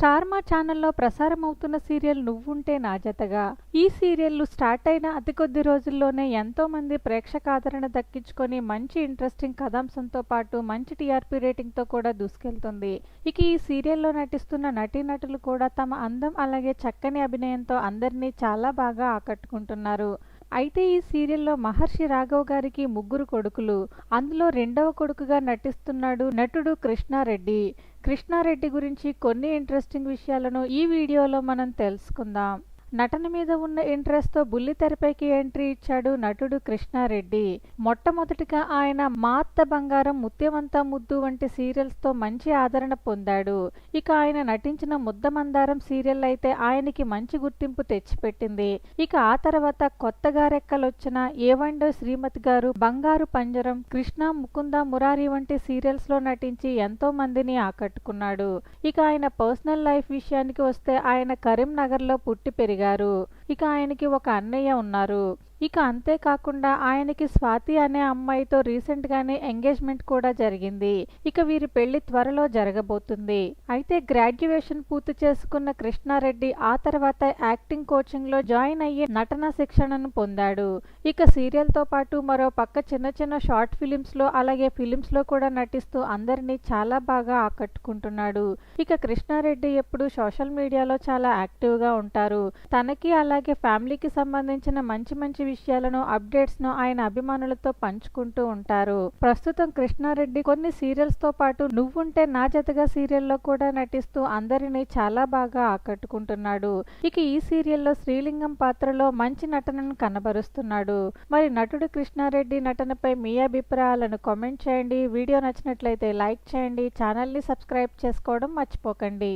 Star మా ఛానల్లో ప్రసారమవుతున్న serial నువ్వుంటే నా జతగా. ఈ సీరియల్లు స్టార్ట్ అయిన అతి కొద్ది రోజుల్లోనే ఎంతో మంది ప్రేక్షకాదరణ దక్కించుకొని మంచి ఇంట్రెస్టింగ్ కథాంశంతో పాటు మంచి టీఆర్పీ రేటింగ్తో కూడా దూసుకెళ్తుంది. ఇక ఈ సీరియల్లో నటిస్తున్న నటీనటులు కూడా తమ అందం అలాగే చక్కని అభినయంతో అందరినీ చాలా బాగా ఆకట్టుకుంటున్నారు. అయితే ఈ సీరియల్లో మహర్షి రాఘవ్ గారికి ముగ్గురు కొడుకులు. అందులో రెండవ కొడుకుగా నటిస్తున్నాడు నటుడు కృష్ణారెడ్డి. కృష్ణారెడ్డి గురించి కొన్ని ఇంట్రెస్టింగ్ విషయాలను ఈ వీడియోలో మనం తెలుసుకుందాం. నటన మీద ఉన్న ఇంట్రెస్ట్తో బుల్లి తెరపైకి ఎంట్రీ ఇచ్చాడు నటుడు కృష్ణారెడ్డి. మొట్టమొదటిగా ఆయన మా అత్త బంగారం ముత్యమంత ముద్దు వంటి సీరియల్స్తో మంచి ఆదరణ పొందాడు. ఇక ఆయన నటించిన ముద్దమందారం సీరియల్ అయితే ఆయనకి మంచి గుర్తింపు తెచ్చిపెట్టింది. ఇక ఆ తర్వాత కొత్తగా రెక్కలొచ్చిన ఏవండో శ్రీమతి గారు బంగారు పంజరం కృష్ణ ముకుంద మురారి వంటి సీరియల్స్లో నటించి ఎంతో మందిని ఆకట్టుకున్నాడు. ఇక ఆయన పర్సనల్ లైఫ్ విషయానికి వస్తే ఆయన కరీంనగర్లో పుట్టి పెరిగారు గారు. ఇక ఆయనకి ఒక అన్నయ్య ఉన్నారు. ఇక అంతేకాకుండా ఆయనకి స్వాతి అనే అమ్మాయితో రీసెంట్గానే ఎంగేజ్మెంట్ కూడా జరిగింది. ఇక వీరి పెళ్ళి త్వరలో జరగబోతుంది. అయితే గ్రాడ్యుయేషన్ పూర్తి చేసుకున్న కృష్ణారెడ్డి ఆ తర్వాత యాక్టింగ్ కోచింగ్లో జాయిన్ అయ్యి నటన శిక్షణను పొందాడు. ఇక సీరియల్తో పాటు మరో పక్క చిన్న చిన్న షార్ట్ ఫిలిమ్స్లో అలాగే ఫిలిమ్స్లో కూడా నటిస్తూ అందరినీ చాలా బాగా ఆకట్టుకుంటున్నాడు. ఇక కృష్ణారెడ్డి ఎప్పుడు సోషల్ మీడియాలో చాలా యాక్టివ్గా ఉంటారు. తనకి అలాగే ఫ్యామిలీకి సంబంధించిన మంచి మంచి విషయాలను అప్డేట్స్ను ఆయన అభిమానులతో పంచుకుంటూ ఉంటారు. ప్రస్తుతం కృష్ణారెడ్డి కొన్ని సీరియల్స్తో పాటు నువ్వుంటే నా జతగా సీరియల్లో కూడా నటిస్తూ అందరినీ చాలా బాగా ఆకట్టుకుంటున్నాడు. ఇక ఈ సీరియల్లో శ్రీలింగం పాత్రలో మంచి నటనను కనబరుస్తున్నాడు. మరి నటుడు కృష్ణారెడ్డి నటనపై మీ అభిప్రాయాలను కామెంట్ చేయండి. వీడియో నచ్చినట్లయితే లైక్ చేయండి. ఛానల్ని సబ్స్క్రైబ్ చేసుకోవడం మర్చిపోకండి.